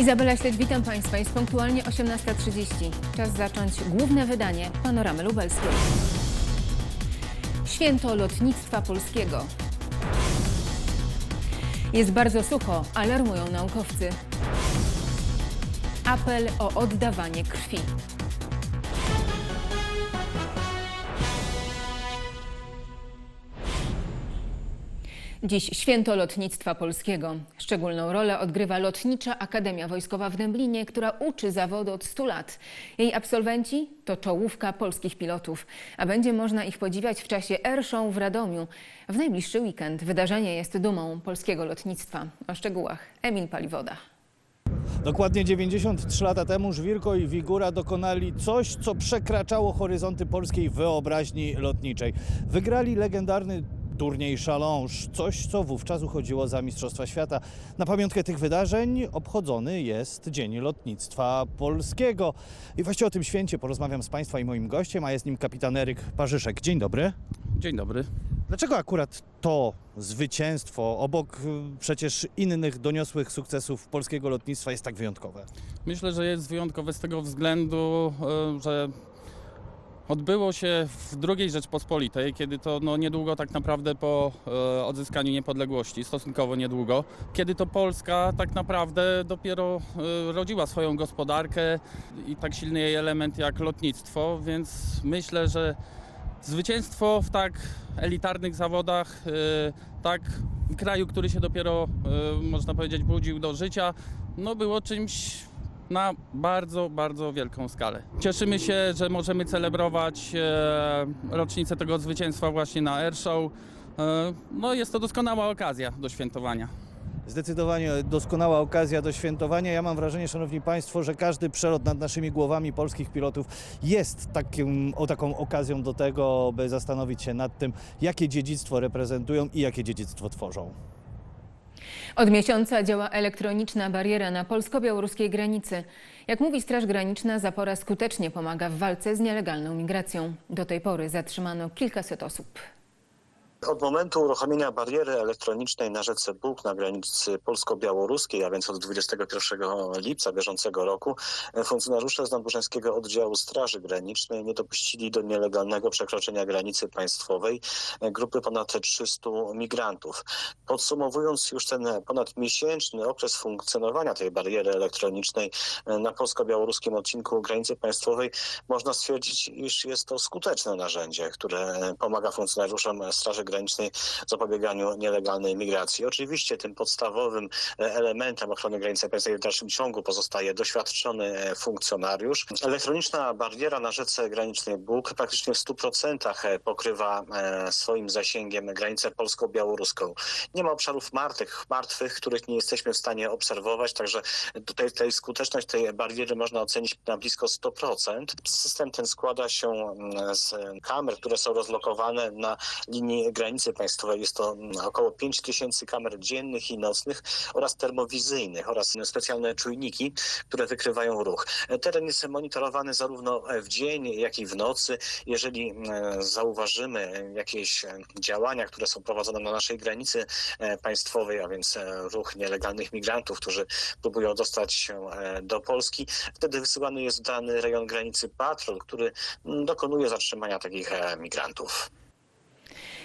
Izabela Śledź, witam Państwa. Jest punktualnie 18.30. Czas zacząć główne wydanie Panoramy Lubelskiej. Święto Lotnictwa Polskiego. Jest bardzo sucho, alarmują naukowcy. Apel o oddawanie krwi. Dziś święto lotnictwa polskiego. Szczególną rolę odgrywa Lotnicza Akademia Wojskowa w Dęblinie, która uczy zawodu od 100 lat. Jej absolwenci to czołówka polskich pilotów, a będzie można ich podziwiać w czasie Air w Radomiu. W najbliższy weekend wydarzenie jest dumą polskiego lotnictwa. O szczegółach Emil Paliwoda. Dokładnie 93 lata temu Żwirko i Wigura dokonali coś, co przekraczało horyzonty polskiej wyobraźni lotniczej. Wygrali legendarny turniej Challenge, coś co wówczas uchodziło za Mistrzostwa Świata. Na pamiątkę tych wydarzeń obchodzony jest Dzień Lotnictwa Polskiego. I właśnie o tym święcie porozmawiam z Państwa i moim gościem, a jest nim kapitan Eryk Parzyszek. Dzień dobry. Dzień dobry. Dlaczego akurat to zwycięstwo obok y, przecież innych doniosłych sukcesów polskiego lotnictwa jest tak wyjątkowe? Myślę, że jest wyjątkowe z tego względu, e, że odbyło się w II Rzeczpospolitej, kiedy to no, niedługo tak naprawdę po e, odzyskaniu niepodległości, stosunkowo niedługo, kiedy to Polska tak naprawdę dopiero e, rodziła swoją gospodarkę i tak silny jej element jak lotnictwo, więc myślę, że zwycięstwo w tak elitarnych zawodach, e, tak kraju, który się dopiero, e, można powiedzieć, budził do życia, no było czymś na bardzo, bardzo wielką skalę. Cieszymy się, że możemy celebrować e, rocznicę tego zwycięstwa właśnie na Airshow. E, no jest to doskonała okazja do świętowania. Zdecydowanie doskonała okazja do świętowania. Ja mam wrażenie, Szanowni Państwo, że każdy przelot nad naszymi głowami polskich pilotów jest takim, o taką okazją do tego, by zastanowić się nad tym, jakie dziedzictwo reprezentują i jakie dziedzictwo tworzą. Od miesiąca działa elektroniczna bariera na polsko-białoruskiej granicy. Jak mówi Straż Graniczna, zapora skutecznie pomaga w walce z nielegalną migracją. Do tej pory zatrzymano kilkaset osób. Od momentu uruchomienia bariery elektronicznej na rzece Bóg na granicy polsko-białoruskiej, a więc od 21 lipca bieżącego roku, funkcjonariusze z Nadburzańskiego Oddziału Straży Granicznej nie dopuścili do nielegalnego przekroczenia granicy państwowej grupy ponad 300 migrantów. Podsumowując już ten ponad miesięczny okres funkcjonowania tej bariery elektronicznej na polsko-białoruskim odcinku granicy państwowej, można stwierdzić, iż jest to skuteczne narzędzie, które pomaga funkcjonariuszom Straży Granicznej w zapobieganiu nielegalnej migracji. Oczywiście tym podstawowym e, elementem ochrony granicy państwowej w dalszym ciągu pozostaje doświadczony e, funkcjonariusz. Elektroniczna bariera na rzece granicznej Bóg praktycznie w 100% pokrywa e, swoim zasięgiem granicę polsko-białoruską. Nie ma obszarów martwych, martwych, których nie jesteśmy w stanie obserwować, także tutaj, tutaj skuteczność tej bariery można ocenić na blisko 100%. System ten składa się mm, z kamer, które są rozlokowane na linii granicy państwowej. Jest to około 5 tysięcy kamer dziennych i nocnych oraz termowizyjnych oraz specjalne czujniki, które wykrywają ruch. Teren jest monitorowany zarówno w dzień, jak i w nocy. Jeżeli mm, zauważymy jakieś działania, które są prowadzone na naszej granicy e, państwowej, a więc e, ruch nielegalnych migrantów, którzy próbują dostać się e, do Polski, wtedy wysyłany jest w dany rejon granicy patrol, który mm, dokonuje zatrzymania takich migrantów.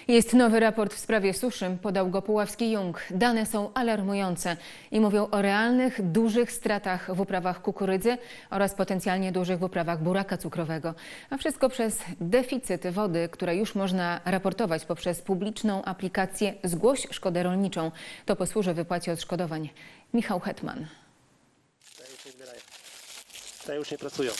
Jest nowy raport w sprawie suszy, podał go Puławski Jung. Dane są alarmujące i mówią o realnych, dużych stratach w uprawach kukurydzy oraz potencjalnie dużych w uprawach buraka cukrowego. A wszystko przez deficyt wody, które już można raportować poprzez publiczną aplikację Zgłoś szkodę rolniczą. To posłuży wypłacie odszkodowań. Michał Hetman. Te już nie pracują.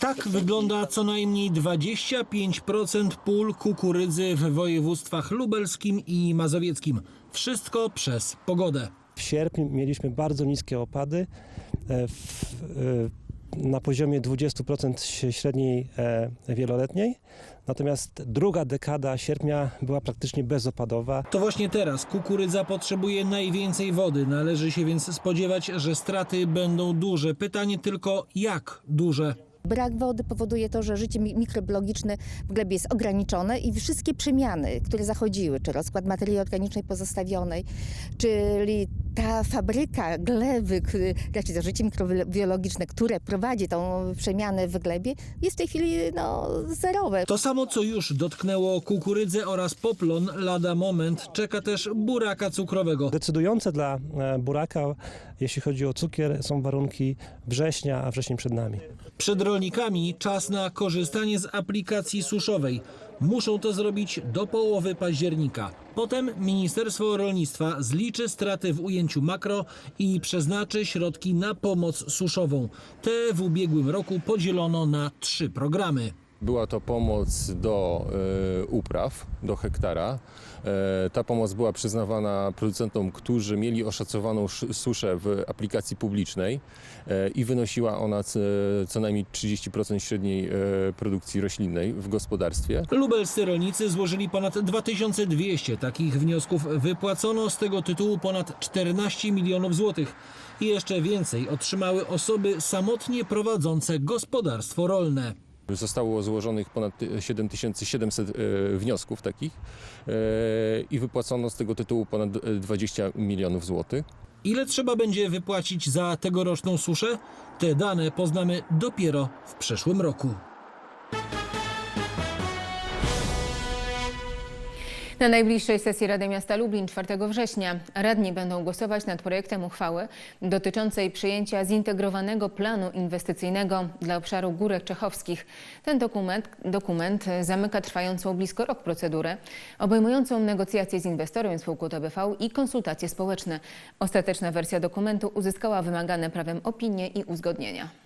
Tak wygląda co najmniej 25% pól kukurydzy w województwach lubelskim i mazowieckim. Wszystko przez pogodę. W sierpniu mieliśmy bardzo niskie opady e, w, e, na poziomie 20% średniej e, wieloletniej. Natomiast druga dekada sierpnia była praktycznie bezopadowa. To właśnie teraz kukurydza potrzebuje najwięcej wody. Należy się więc spodziewać, że straty będą duże. Pytanie tylko jak duże. Brak wody powoduje to, że życie mi- mikrobiologiczne w glebie jest ograniczone i wszystkie przemiany, które zachodziły, czy rozkład materii organicznej pozostawionej, czyli ta fabryka gleby, raczej to życie mikrobiologiczne, które prowadzi tą przemianę w glebie, jest w tej chwili no, zerowe. To samo, co już dotknęło kukurydzę oraz poplon, lada moment czeka też buraka cukrowego. Decydujące dla e, buraka, jeśli chodzi o cukier, są warunki września, a wrzesień przed nami. Przed rolnikami czas na korzystanie z aplikacji suszowej. Muszą to zrobić do połowy października. Potem Ministerstwo Rolnictwa zliczy straty w ujęciu makro i przeznaczy środki na pomoc suszową. Te w ubiegłym roku podzielono na trzy programy. Była to pomoc do e, upraw, do hektara. E, ta pomoc była przyznawana producentom, którzy mieli oszacowaną sz- suszę w aplikacji publicznej e, i wynosiła ona co najmniej 30% średniej e, produkcji roślinnej w gospodarstwie. Lubelscy rolnicy złożyli ponad 2200 takich wniosków. Wypłacono z tego tytułu ponad 14 milionów złotych. I jeszcze więcej otrzymały osoby samotnie prowadzące gospodarstwo rolne. Zostało złożonych ponad 7700 e, wniosków takich e, i wypłacono z tego tytułu ponad e, 20 milionów złotych. Ile trzeba będzie wypłacić za tegoroczną suszę? Te dane poznamy dopiero w przyszłym roku. Na najbliższej sesji Rady Miasta Lublin 4 września radni będą głosować nad projektem uchwały dotyczącej przyjęcia zintegrowanego planu inwestycyjnego dla obszaru Górek Czechowskich. Ten dokument, dokument zamyka trwającą blisko rok procedurę, obejmującą negocjacje z inwestorem spółką TBV i konsultacje społeczne. Ostateczna wersja dokumentu uzyskała wymagane prawem opinie i uzgodnienia.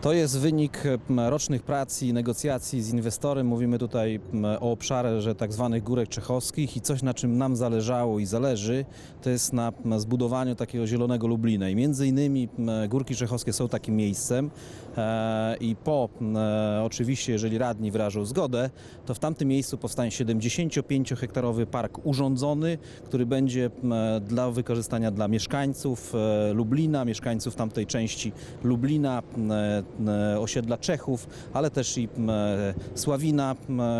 To jest wynik rocznych prac i negocjacji z inwestorem. Mówimy tutaj o obszarze tak zwanych górek czechowskich i coś na czym nam zależało i zależy, to jest na zbudowaniu takiego zielonego Lublina. I między innymi Górki Czechowskie są takim miejscem e, i po, e, oczywiście jeżeli radni wyrażą zgodę, to w tamtym miejscu powstanie 75-hektarowy park urządzony, który będzie m, dla wykorzystania dla mieszkańców e, Lublina, mieszkańców tamtej części Lublina, e, osiedla Czechów, ale też i e, Sławina.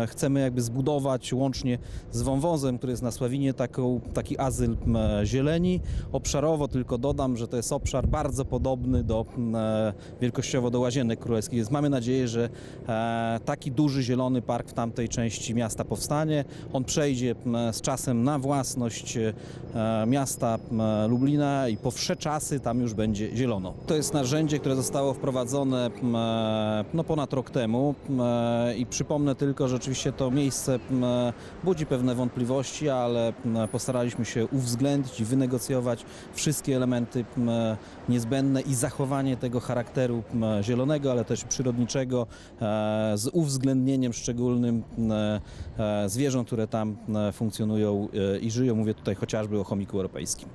Chcemy jakby zbudować łącznie z wąwozem, który jest na Sławinie, taką, taki azyl zieleni. Obszarowo tylko dodam, że to jest obszar bardzo podobny do e, wielkościowo do Łazienek Królewskich, więc mamy nadzieję, że e, taki duży zielony park w tamtej części miasta powstanie. On przejdzie z czasem na własność e, miasta Lublina i po wsze czasy tam już będzie zielono. To jest narzędzie, które zostało wprowadzone m, no, ponad rok temu m, i przypomnę tylko, że oczywiście to miejsce m, budzi pewne wątpliwości, ale postaraliśmy się uwzględnić i wynegocjować wszystkie elementy niezbędne i zachowanie tego charakteru zielonego, ale też przyrodniczego e, z uwzględnieniem szczególnym e, zwierząt, które tam funkcjonują e, i żyją. Mówię tutaj chociażby o chomiku europejskim.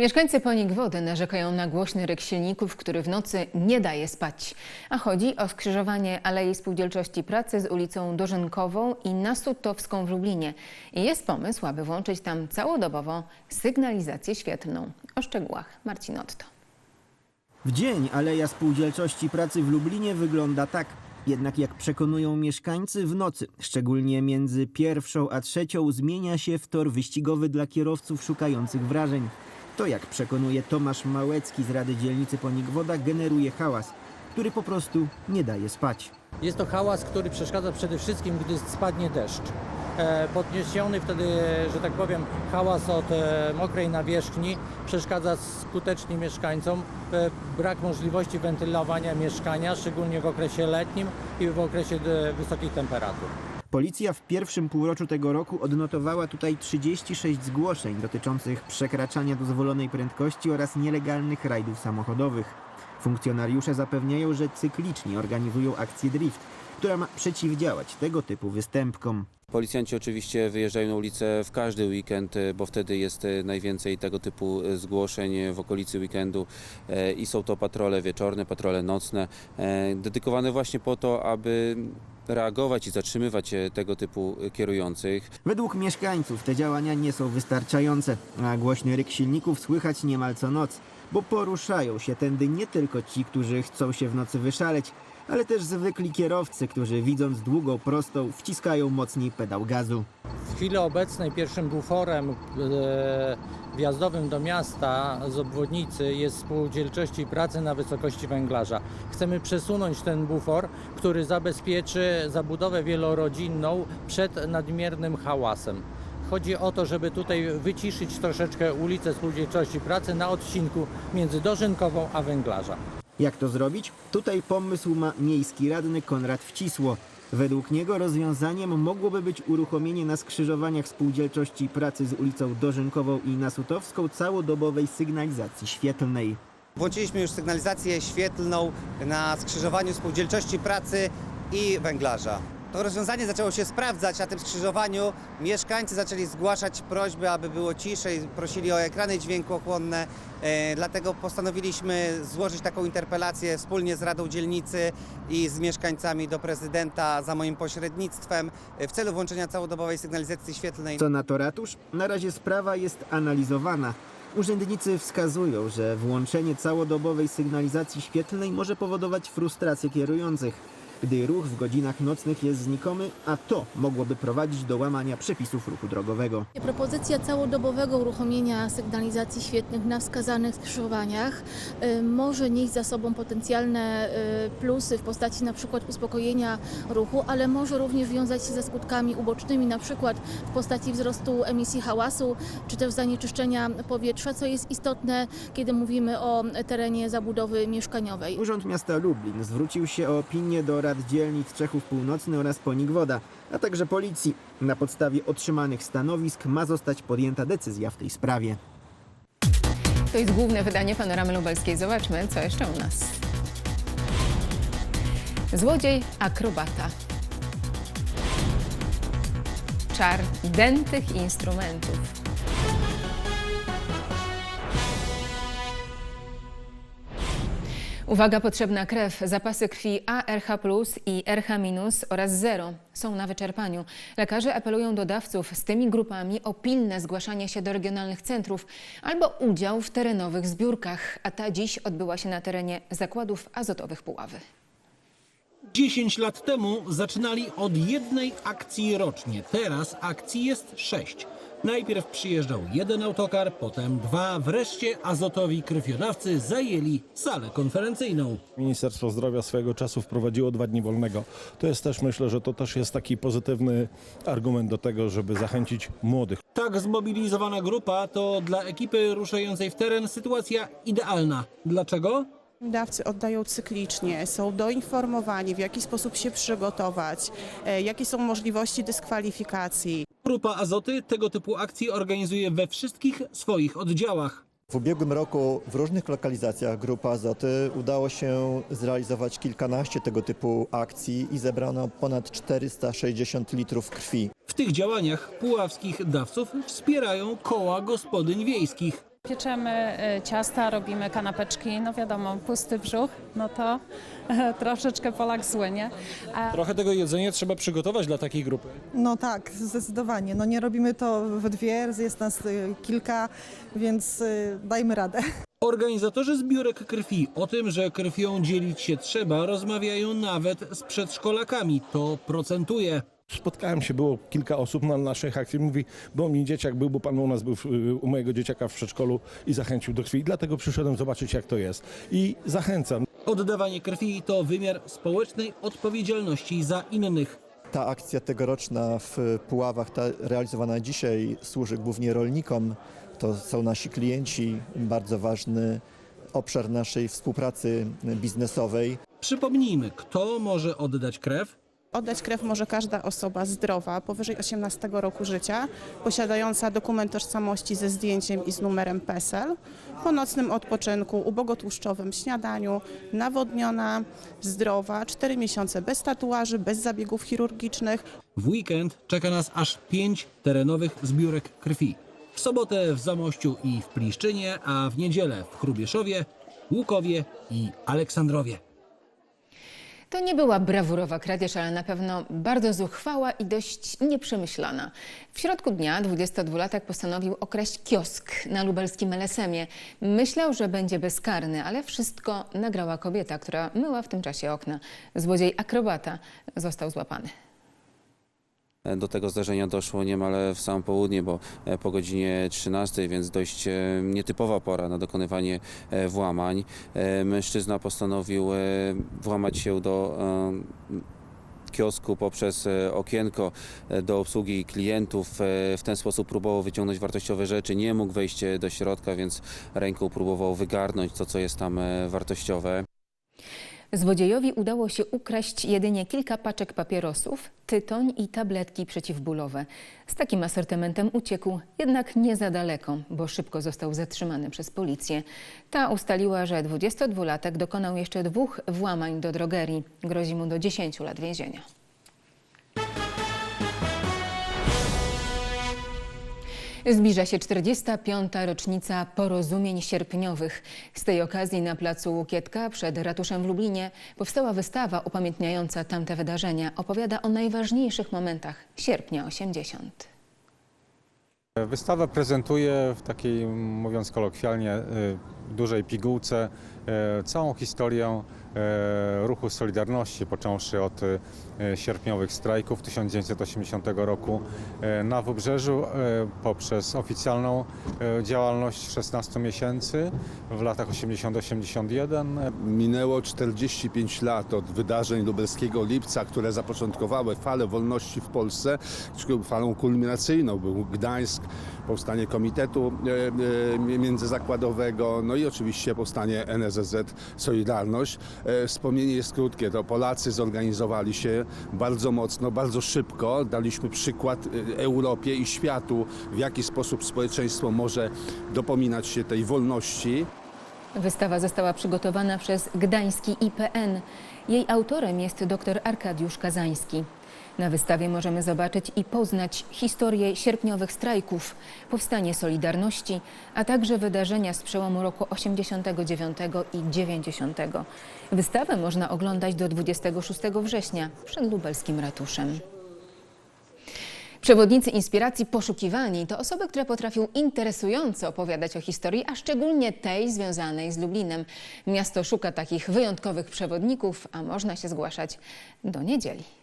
Mieszkańcy Ponik-Wody narzekają na głośny ryk silników, który w nocy nie daje spać. A chodzi o skrzyżowanie Alei Spółdzielczości Pracy z ulicą Dożynkową i Nasutowską w Lublinie. I jest pomysł, aby włączyć tam całodobowo sygnalizację świetlną. O szczegółach Marcin Otto. W dzień Aleja Spółdzielczości Pracy w Lublinie wygląda tak. Jednak jak przekonują mieszkańcy w nocy, szczególnie między pierwszą a trzecią, zmienia się w tor wyścigowy dla kierowców szukających wrażeń. To jak przekonuje Tomasz Małecki z Rady Dzielnicy Ponikwoda generuje hałas, który po prostu nie daje spać. Jest to hałas, który przeszkadza przede wszystkim, gdy spadnie deszcz. E, Podniesiony wtedy, że tak powiem, hałas od e, mokrej nawierzchni przeszkadza skutecznie mieszkańcom. E, Brak możliwości wentylowania mieszkania, szczególnie w okresie letnim i w okresie wysokich temperatur. Policja w pierwszym półroczu tego roku odnotowała tutaj 36 zgłoszeń dotyczących przekraczania dozwolonej prędkości oraz nielegalnych rajdów samochodowych. Funkcjonariusze zapewniają, że cyklicznie organizują akcję drift, która ma przeciwdziałać tego typu występkom. Policjanci oczywiście wyjeżdżają na ulicę w każdy weekend, e, bo wtedy jest e, najwięcej tego typu e, zgłoszeń w okolicy weekendu i są to patrole wieczorne, patrole nocne, dedykowane właśnie po to, aby reagować i zatrzymywać e, tego typu e, kierujących. Według mieszkańców te działania nie są wystarczające, a głośny ryk silników słychać niemal co noc, bo poruszają się tędy nie tylko ci, którzy chcą się w nocy wyszaleć, ale też zwykli kierowcy, którzy widząc długą prostą wciskają mocniej pedał gazu. W chwili obecnej pierwszym buforem e, wjazdowym do miasta z obwodnicy jest spółdzielczości pracy na wysokości węglarza. Chcemy przesunąć ten bufor, który zabezpieczy zabudowę wielorodzinną przed nadmiernym hałasem. Chodzi o to, żeby tutaj wyciszyć troszeczkę ulicę Spółdzielczości Pracy na odcinku między Dożynkową a Węglarza. Jak to zrobić? Tutaj pomysł ma miejski radny Konrad Wcisło. Według niego rozwiązaniem mogłoby być uruchomienie na skrzyżowaniach spółdzielczości pracy z ulicą Dożynkową i Nasutowską całodobowej sygnalizacji świetlnej. Włączyliśmy już sygnalizację świetlną na skrzyżowaniu spółdzielczości pracy i węglarza. To rozwiązanie zaczęło się sprawdzać na tym skrzyżowaniu. Mieszkańcy zaczęli zgłaszać prośby, aby było ciszej, prosili o ekrany dźwiękochłonne. E, dlatego postanowiliśmy złożyć taką interpelację wspólnie z Radą Dzielnicy i z mieszkańcami do prezydenta za moim pośrednictwem w celu włączenia całodobowej sygnalizacji świetlnej. Co na to ratusz? Na razie sprawa jest analizowana. Urzędnicy wskazują, że włączenie całodobowej sygnalizacji świetlnej może powodować frustrację kierujących, gdy ruch w godzinach nocnych jest znikomy, a to mogłoby prowadzić do łamania przepisów ruchu drogowego. Propozycja całodobowego uruchomienia sygnalizacji świetnych na wskazanych skrzyżowaniach y, może nieść za sobą potencjalne y, plusy w postaci na przykład uspokojenia ruchu, ale może również wiązać się ze skutkami ubocznymi, na przykład w postaci wzrostu emisji hałasu czy też zanieczyszczenia powietrza, co jest istotne, kiedy mówimy o terenie zabudowy mieszkaniowej. Urząd Miasta Lublin zwrócił się o opinię do rad dzielnic Czechów Północny oraz Ponikwoda, a także policji. Na podstawie otrzymanych stanowisk ma zostać podjęta decyzja w tej sprawie. To jest główne wydanie Panoramy Lubelskiej. Zobaczmy, co jeszcze u nas. Złodziej, akrobata. Czar dętych instrumentów. Uwaga, potrzebna krew. Zapasy krwi ARH i RH- oraz zero są na wyczerpaniu. Lekarze apelują do dawców z tymi grupami o pilne zgłaszanie się do regionalnych centrów albo udział w terenowych zbiórkach, a ta dziś odbyła się na terenie zakładów azotowych Puławy. 10 lat temu zaczynali od jednej akcji rocznie. Teraz akcji jest sześć. Najpierw przyjeżdżał jeden autokar, potem dwa, wreszcie azotowi krwiodawcy zajęli salę konferencyjną. Ministerstwo Zdrowia swojego czasu wprowadziło dwa dni wolnego. To jest też, myślę, że to też jest taki pozytywny argument do tego, żeby zachęcić młodych. Tak zmobilizowana grupa to dla ekipy ruszającej w teren sytuacja idealna. Dlaczego? Dawcy oddają cyklicznie, są doinformowani, w jaki sposób się przygotować, e, jakie są możliwości dyskwalifikacji. Grupa Azoty tego typu akcji organizuje we wszystkich swoich oddziałach. W ubiegłym roku w różnych lokalizacjach Grupa Azoty udało się zrealizować kilkanaście tego typu akcji i zebrano ponad 460 litrów krwi. W tych działaniach puławskich dawców wspierają koła gospodyń wiejskich. Pieczemy e, ciasta, robimy kanapeczki, no wiadomo, pusty brzuch, no to troszeczkę Polak słynie. A Trochę tego jedzenia trzeba przygotować dla takiej grupy. No tak, zdecydowanie. No nie robimy to we dwie, jest nas y, kilka, więc dajmy radę. Organizatorzy zbiórek krwi o tym, że krwią dzielić się trzeba, rozmawiają nawet z przedszkolakami. To procentuje. Spotkałem się, było kilka osób na naszych akcji. Mówi, bo mi dzieciak był, bo pan u nas był w- u mojego dzieciaka w przedszkolu i zachęcił do krwi. Dlatego przyszedłem zobaczyć, jak to jest. I zachęcam. Oddawanie krwi to wymiar społecznej odpowiedzialności za innych. Ta akcja tegoroczna w Puławach, ta realizowana dzisiaj, służy głównie rolnikom. To są nasi klienci, bardzo ważny obszar naszej współpracy biznesowej. Przypomnijmy, kto może oddać krew? Oddać krew może każda osoba zdrowa, powyżej 18 roku życia, posiadająca dokument tożsamości ze zdjęciem i z numerem PESEL, po nocnym odpoczynku, ubogotłuszczowym śniadaniu, nawodniona, zdrowa, 4 miesiące bez tatuaży, bez zabiegów chirurgicznych, W weekend czeka nas aż pięć terenowych zbiórek krwi. W sobotę w Zamościu i w Pliszczynie, a w niedzielę w Chrubieszowie, Łukowie i Aleksandrowie. To nie była brawurowa kradzież, ale na pewno bardzo zuchwała i dość nieprzemyślana. W środku dnia 22-latek postanowił okraść kiosk na lubelskim LSM-ie. Myślał, że będzie bezkarny, ale wszystko nagrała kobieta, która myła w tym czasie okna. Złodziej akrobata został złapany. Do tego zdarzenia doszło niemal w sam południe, bo e, po godzinie 13, więc dość e, nietypowa pora na dokonywanie e, włamań. E, Mężczyzna postanowił e, włamać się do e, kiosku poprzez e, okienko e, do obsługi klientów. E, W ten sposób próbował wyciągnąć wartościowe rzeczy. Nie mógł wejść e, do środka, więc ręką próbował wygarnąć to, co jest tam e, wartościowe. Złodziejowi udało się ukraść jedynie kilka paczek papierosów, tytoń i tabletki przeciwbólowe. Z takim asortymentem uciekł, jednak nie za daleko, bo szybko został zatrzymany przez policję. Ta ustaliła, że 22-latek dokonał jeszcze dwóch włamań do drogerii. Grozi mu do 10 lat więzienia. Zbliża się 45. rocznica porozumień sierpniowych. Z tej okazji na placu Łukietka przed ratuszem w Lublinie powstała wystawa upamiętniająca tamte wydarzenia. Opowiada o najważniejszych momentach sierpnia 80. Wystawę prezentuję w takiej, mówiąc kolokwialnie, y, dużej pigułce y, całą historię y, ruchu Solidarności, począwszy od y, sierpniowych strajków 1980 roku na Wybrzeżu, poprzez oficjalną działalność 16 miesięcy w latach 80-81. Minęło 45 lat od wydarzeń lubelskiego lipca, które zapoczątkowały falę wolności w Polsce. Falą kulminacyjną był Gdańsk, powstanie Komitetu e, e, Międzyzakładowego, no i oczywiście powstanie NSZZ Solidarność. E, Wspomnienie jest krótkie, to Polacy zorganizowali się bardzo mocno, bardzo szybko. Daliśmy przykład Europie i światu, w jaki sposób społeczeństwo może dopominać się tej wolności. Wystawa została przygotowana przez Gdański IPN. Jej autorem jest dr Arkadiusz Kazański. Na wystawie możemy zobaczyć i poznać historię sierpniowych strajków, powstanie Solidarności, a także wydarzenia z przełomu roku 89 i 90. Wystawę można oglądać do 26 września przed lubelskim ratuszem. Przewodnicy inspiracji poszukiwani to osoby, które potrafią interesująco opowiadać o historii, a szczególnie tej związanej z Lublinem. Miasto szuka takich wyjątkowych przewodników, a można się zgłaszać do niedzieli.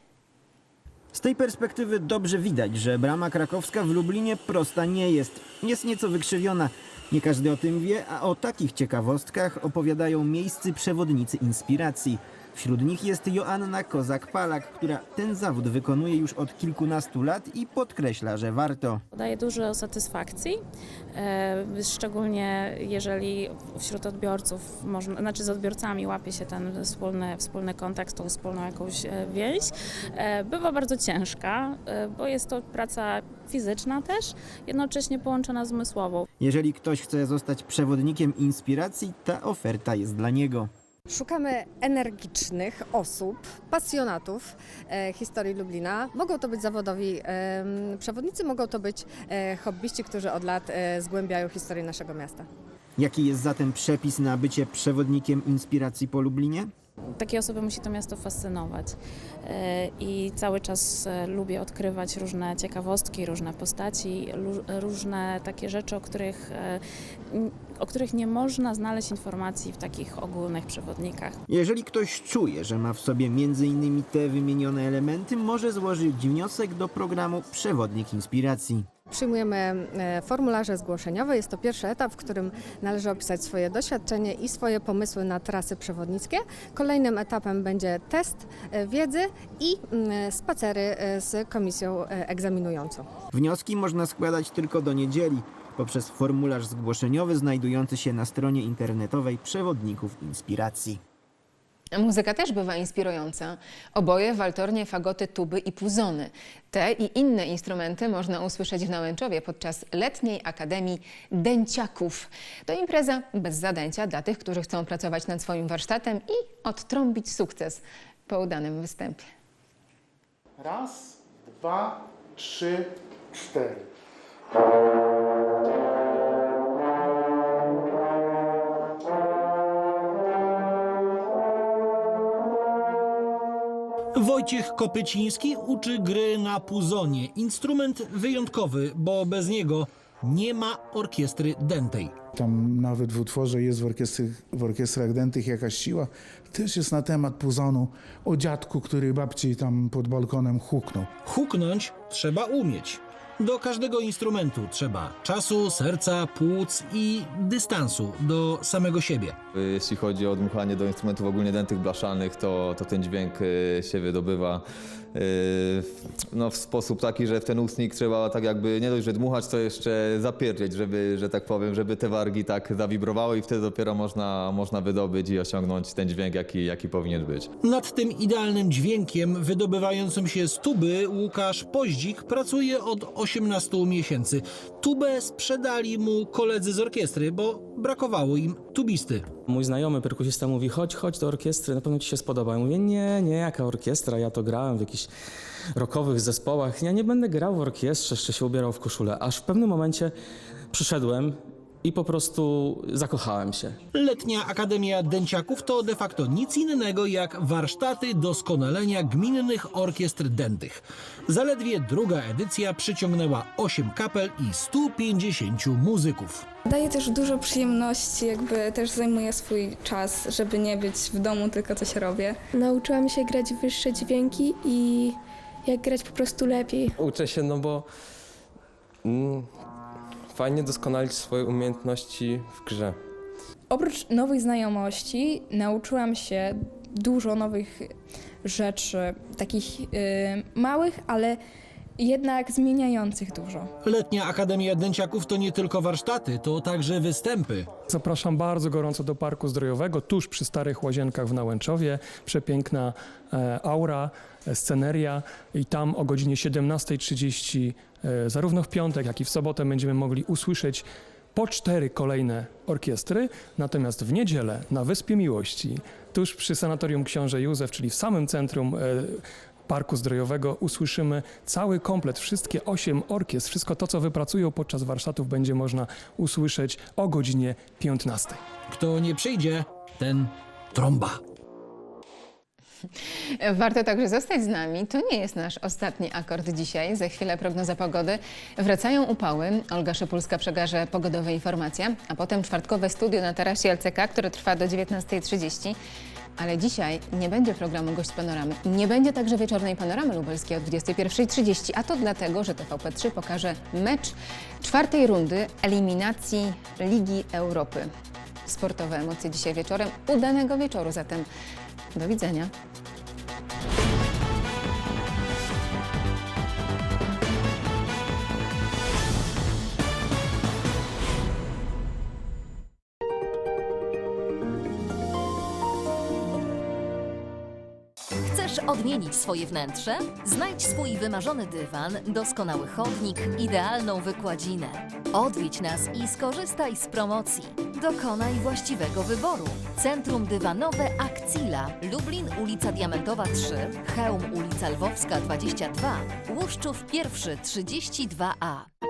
Z tej perspektywy dobrze widać, że brama krakowska w Lublinie prosta nie jest. Jest nieco wykrzywiona. Nie każdy o tym wie, a o takich ciekawostkach opowiadają miejscy przewodnicy inspiracji. Wśród nich jest Joanna Kozak-Palak, która ten zawód wykonuje już od kilkunastu lat i podkreśla, że warto. Daje dużo satysfakcji, e, szczególnie jeżeli wśród odbiorców, można, znaczy z odbiorcami łapie się ten wspólny, wspólny kontakt, tą wspólną jakąś e, więź. E, Bywa bardzo ciężka, bo jest to praca fizyczna też, jednocześnie połączona z umysłową. Jeżeli ktoś chce zostać przewodnikiem inspiracji, ta oferta jest dla niego. Szukamy energicznych osób, pasjonatów e, historii Lublina. Mogą to być zawodowi przewodnicy, mogą to być e, hobbyści, którzy od lat e, zgłębiają historię naszego miasta. Jaki jest zatem przepis na bycie przewodnikiem inspiracji po Lublinie? Takie osoby musi to miasto fascynować E, i cały czas e, lubię odkrywać różne ciekawostki, różne postaci, różne takie rzeczy, o których, e, o których nie można znaleźć informacji w takich ogólnych przewodnikach. Jeżeli ktoś czuje, że ma w sobie m.in. te wymienione elementy, może złożyć wniosek do programu Przewodnik Inspiracji. Przyjmujemy e, formularze zgłoszeniowe. Jest to pierwszy etap, w którym należy opisać swoje doświadczenie i swoje pomysły na trasy przewodnickie. Kolejnym etapem będzie test e, wiedzy i mm, spacery e, z komisją egzaminującą. Wnioski można składać tylko do niedzieli poprzez formularz zgłoszeniowy znajdujący się na stronie internetowej Przewodników Inspiracji. Muzyka też bywa inspirująca. Oboje, waltornie, fagoty, tuby i puzony. Te i inne instrumenty można usłyszeć w Nałęczowie podczas letniej Akademii Dęciaków. To impreza bez zadęcia dla tych, którzy chcą pracować nad swoim warsztatem i odtrąbić sukces po udanym występie. Raz, dwa, trzy, cztery. Wojciech Kopyciński uczy gry na puzonie. Instrument wyjątkowy, bo bez niego nie ma orkiestry dętej. Tam nawet w utworze jest w, orkiestry, w orkiestrach dętych jakaś siła. Też jest na temat puzonu o dziadku, który babci tam pod balkonem huknął. Huknąć trzeba umieć. Do każdego instrumentu trzeba czasu, serca, płuc i dystansu do samego siebie. Jeśli chodzi o dmuchanie do instrumentów ogólnie dętych blaszalnych, to, to ten dźwięk y, się wydobywa y, no, w sposób taki, że w ten ustnik trzeba tak jakby nie dość, że dmuchać, to jeszcze zapierdzieć, żeby, że tak powiem, żeby te wargi tak zawibrowały i wtedy dopiero można, można wydobyć i osiągnąć ten dźwięk, jaki, jaki powinien być. Nad tym idealnym dźwiękiem wydobywającym się z tuby Łukasz Poździk pracuje od 18 miesięcy. Tubę sprzedali mu koledzy z orkiestry, bo brakowało im tubisty. Mój znajomy perkusista mówi, chodź, chodź do orkiestry, na pewno ci się spodoba. Ja mówię, nie, nie, jaka orkiestra, ja to grałem w jakichś rockowych zespołach, ja nie będę grał w orkiestrze, jeszcze się ubierał w koszulę. Aż w pewnym momencie przyszedłem i po prostu zakochałem się. Letnia Akademia Dęciaków to de facto nic innego jak warsztaty doskonalenia gminnych orkiestr dętych. Zaledwie druga edycja przyciągnęła 8 kapel i 150 muzyków. Daje też dużo przyjemności, jakby też zajmuje swój czas, żeby nie być w domu, tylko coś robię. Nauczyłam się grać wyższe dźwięki i jak grać po prostu lepiej. Uczę się, no bo mm, fajnie doskonalić swoje umiejętności w grze. Oprócz nowych znajomości nauczyłam się dużo nowych rzeczy, takich y, małych, ale jednak zmieniających dużo. Letnia Akademia Dęciaków to nie tylko warsztaty, to także występy. Zapraszam bardzo gorąco do Parku Zdrojowego, tuż przy Starych Łazienkach w Nałęczowie. Przepiękna e, aura, sceneria i tam o godzinie 17.30 e, zarówno w piątek, jak i w sobotę będziemy mogli usłyszeć po cztery kolejne orkiestry, natomiast w niedzielę na Wyspie Miłości, tuż przy Sanatorium Książę Józef, czyli w samym centrum e, Parku Zdrojowego usłyszymy cały komplet, wszystkie osiem orkiestr, wszystko to, co wypracują podczas warsztatów będzie można usłyszeć o godzinie 15. Kto nie przyjdzie, ten trąba. Warto także zostać z nami. To nie jest nasz ostatni akord dzisiaj. Za chwilę prognoza pogody. Wracają upały. Olga Szypulska przekaże pogodowe informacje, a potem czwartkowe studio na tarasie LCK, które trwa do 19.30. Ale dzisiaj nie będzie programu Gość Panoramy. Nie będzie także wieczornej panoramy lubelskiej od 21.30, a to dlatego, że TVP3 pokaże mecz czwartej rundy eliminacji Ligi Europy. Sportowe emocje dzisiaj wieczorem. Udanego wieczoru zatem. Do widzenia. Chcesz odmienić swoje wnętrze? Znajdź swój wymarzony dywan, doskonały chodnik, idealną wykładzinę. Odwiedź nas i skorzystaj z promocji. Dokonaj właściwego wyboru. Centrum Dywanowe Akcila, Lublin, ulica Diamentowa 3, Chełm, ulica Lwowska 22, Łuszczów 1 32a.